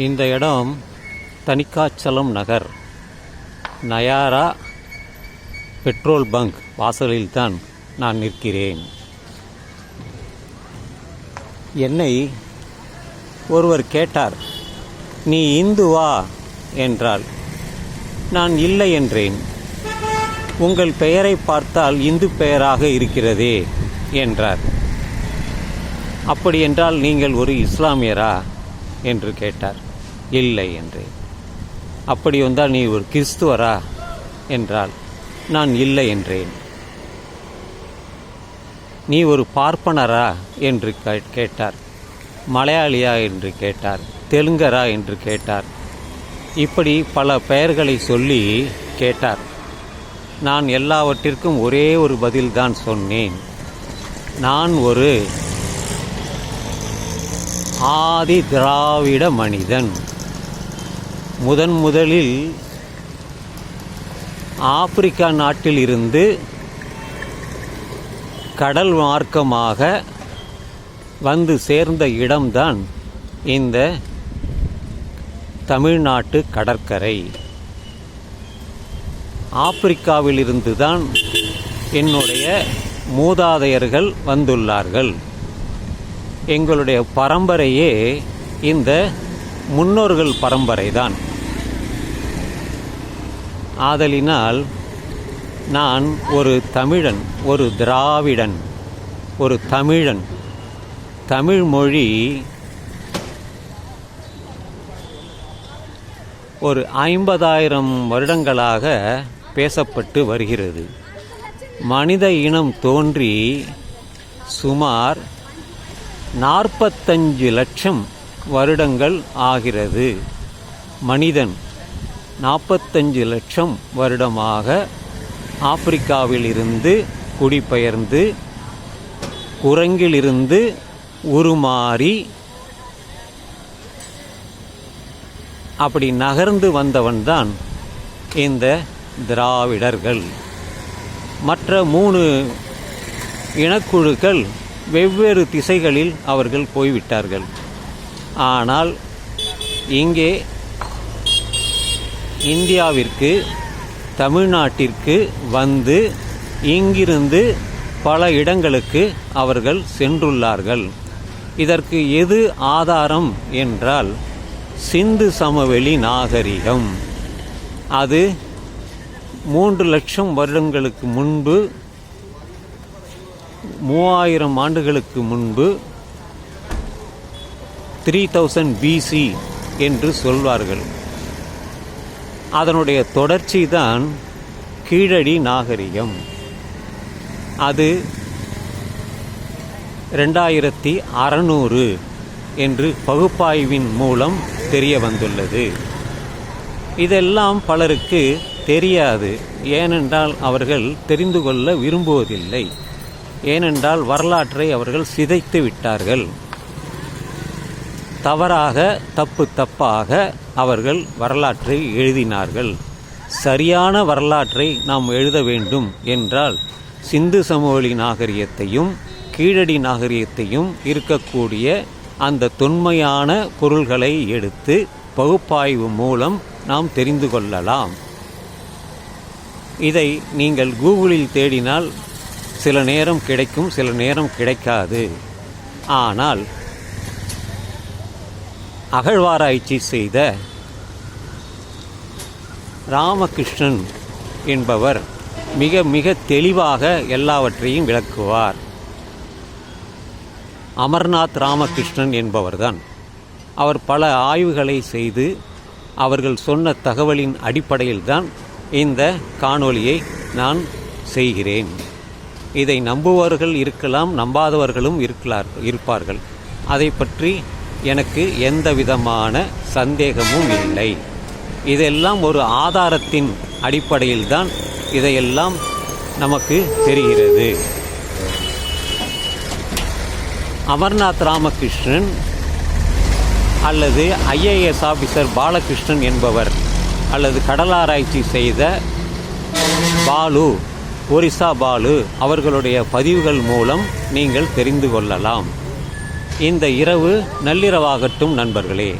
இந்த இடம் Thanikachalam Nagar. Nayara petrol bunk வாசலில்தான் நான் நிற்கிறேன். என்னை ஒருவர் கேட்டார் நீ இந்துவா என்றால் நான் இல்லை என்றேன். உங்கள் பெயரை பார்த்தால் இந்து பெயராக இருக்கிறதே என்றார். அப்படி என்றால் நீங்கள் ஒரு இஸ்லாமியரா? என்று கேட்டார். இல்லை என்றேன். அப்படி வந்தால் நீ ஒரு கிறிஸ்துவரா? என்றால் நான் இல்லை என்றேன். நீ ஒரு பார்ப்பனரா? என்று கே- கேட்டார். மலையாளியா? என்று கேட்டார். தெலுங்கரா? என்று கேட்டார். இப்படி பல பெயர்களை சொல்லி கேட்டார். நான் எல்லாவற்றிற்கும் ஒரே ஒரு பதில்தான் சொன்னேன். நான் ஒரு ஆதி திராவிட மனிதன். முதன் முதலில் ஆப்பிரிக்கா நாட்டில் இருந்து கடல் மார்க்கமாக வந்து சேர்ந்த இடம்தான் இந்த தமிழ்நாட்டு கடற்கரை. ஆப்பிரிக்காவிலிருந்து தான் என்னுடைய மூதாதையர்கள் வந்துள்ளார்கள். எங்களுடைய பரம்பரையே இந்த முன்னோர்கள் பரம்பரைதான். ஆதலினால் நான் ஒரு தமிழன் ஒரு திராவிடன் ஒரு தமிழன். தமிழ் மொழி ஒரு ஐம்பதாயிரம் வருடங்களாக பேசப்பட்டு வருகிறது. மனித இனம் தோன்றி சுமார் நாற்பத்தஞ்சு லட்சம் வருடங்கள் ஆகிறது. மனிதன் நாற்பத்தஞ்சு லட்சம் வருடமாக ஆப்பிரிக்காவிலிருந்து குடிபெயர்ந்து குரங்கிலிருந்து உருமாறி அப்படி நகர்ந்து வந்தவன்தான் இந்த திராவிடர்கள். மற்ற மூணு இனக்குழுக்கள் வெவ்வேறு திசைகளில் அவர்கள் போய்விட்டார்கள். ஆனால் இங்கே இந்தியாவிற்கு தமிழ்நாட்டிற்கு வந்து இங்கிருந்து பல இடங்களுக்கு அவர்கள் சென்றுள்ளார்கள். இதற்கு எது ஆதாரம் என்றால் சிந்து சமவெளி நாகரிகம். அது மூன்று லட்சம் வருடங்களுக்கு முன்பு மூவாயிரம் ஆண்டுகளுக்கு முன்பு த்ரீ தௌசண்ட் பிசி என்று சொல்வார்கள். அதனுடைய தொடர்ச்சி தான் கீழடி நாகரிகம். அது ரெண்டாயிரத்தி அறநூறு என்று பகுப்பாய்வின் மூலம் தெரிய வந்துள்ளது. இதெல்லாம் பலருக்கு தெரியாது. ஏனென்றால் அவர்கள் தெரிந்து கொள்ள விரும்புவதில்லை. ஏனென்றால் வரலாற்றை அவர்கள் சிதைத்து விட்டார்கள். தவறாக தப்பு தப்பாக அவர்கள் வரலாற்றை எழுதினார்கள். சரியான வரலாற்றை நாம் எழுத வேண்டும் என்றால் சிந்து சமவெளி நாகரிகத்தையும் கீழடி நாகரிகத்தையும் இருக்கக்கூடிய அந்த தொன்மையான பொருள்களை எடுத்து பகுப்பாய்வு மூலம் நாம் தெரிந்து கொள்ளலாம். இதை நீங்கள் கூகுளில் தேடினால் சில நேரம் கிடைக்கும் சில நேரம் கிடைக்காது. ஆனால் அகழ்வாராய்ச்சி செய்த ராமகிருஷ்ணன் என்பவர் மிக மிக தெளிவாக எல்லாவற்றையும் விளக்குவார். அமர்நாத் ராமகிருஷ்ணன் என்பவர்தான். அவர் பல ஆய்வுகளை செய்து அவர்கள் சொன்ன தகவலின் அடிப்படையில்தான் இந்த காணொளியை நான் செய்கிறேன். இதை நம்புவர்கள் இருக்கலாம் நம்பாதவர்களும் இருக்கலார் இருப்பார்கள். அதை பற்றி எனக்கு எந்த விதமான சந்தேகமும் இல்லை. இதெல்லாம் ஒரு ஆதாரத்தின் அடிப்படையில்தான் இதையெல்லாம் நமக்கு தெரிகிறது. அமர்நாத் ராமகிருஷ்ணன் அல்லது ஐஏஎஸ் ஆஃபீஸர் பாலகிருஷ்ணன் என்பவர் அல்லது கடலாராய்ச்சி செய்த பாலு ஒரிசா பாலு அவர்களுடைய பதிவுகள் மூலம் நீங்கள் தெரிந்து கொள்ளலாம். இந்த இரவு நள்ளிரவாகட்டும் நண்பர்களே.